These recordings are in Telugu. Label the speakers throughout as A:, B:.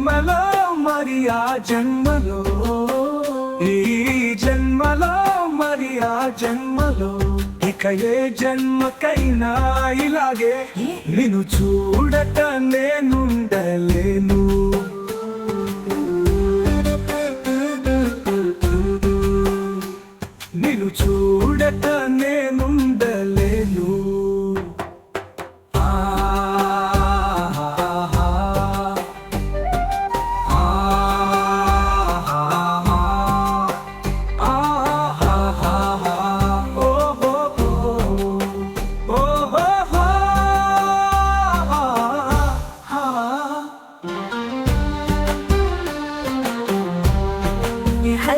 A: జన్మలో మరి ఆ జన్మలో? ఈ జన్మలో మరి ఆ జన్మలో? ఇక ఏ జన్మకైనా ఇలాగే నిన్ను చూడట నేనుండలేను నిన్ను చూడట నేనుండలేను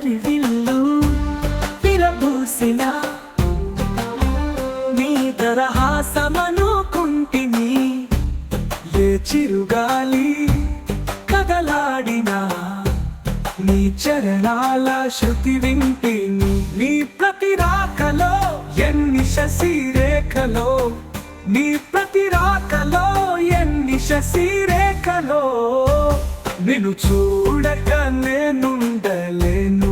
A: హరివిల్లు విరబూసిన నీ దరహాసమనుకుంటిని ఏ చిరుగాలి కదలాడినా నీ చరణాల శృతి వింటిని నీ ప్రతి రాకలో ఎన్ని శశిరేఖలో నీ ప్రతి రాకలో ఎన్ని శశిరేఖలో నిన్ను చూడక నేనుండలేను.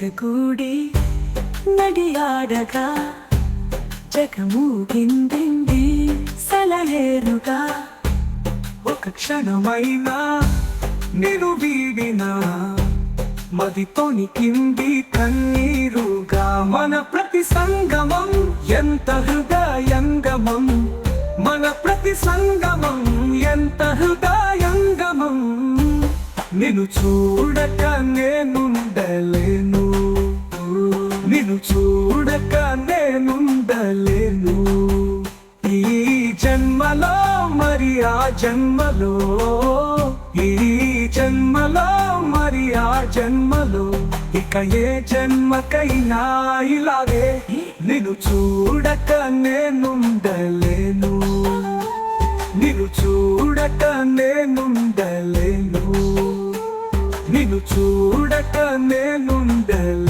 A: జతగూడి నడియాడగా జగమూగింది సలహేరుగా ఒక క్షణమైనా నేను వీడినా మదితోని కింది కన్నీరుగా. మన ప్రతి సంగమం ఎంత హృదయంగమం? మన ప్రతి సంగమం ఎంత హృదయంగమం? నిన్ను చూడక నేనుండలేను. నిన్ను చూడక నేనుండలేను. ఈ జన్మలో మరి ఆ జన్మలో ఈ జన్మలో మరి ఆ జన్మలో ఇక ఏ జన్మకైనా ఇలాగే నిన్ను చూడక నేనుండలేను. నిన్ను చూడక నేనుండలేను. నిన్ను చూడక నేనుండలేను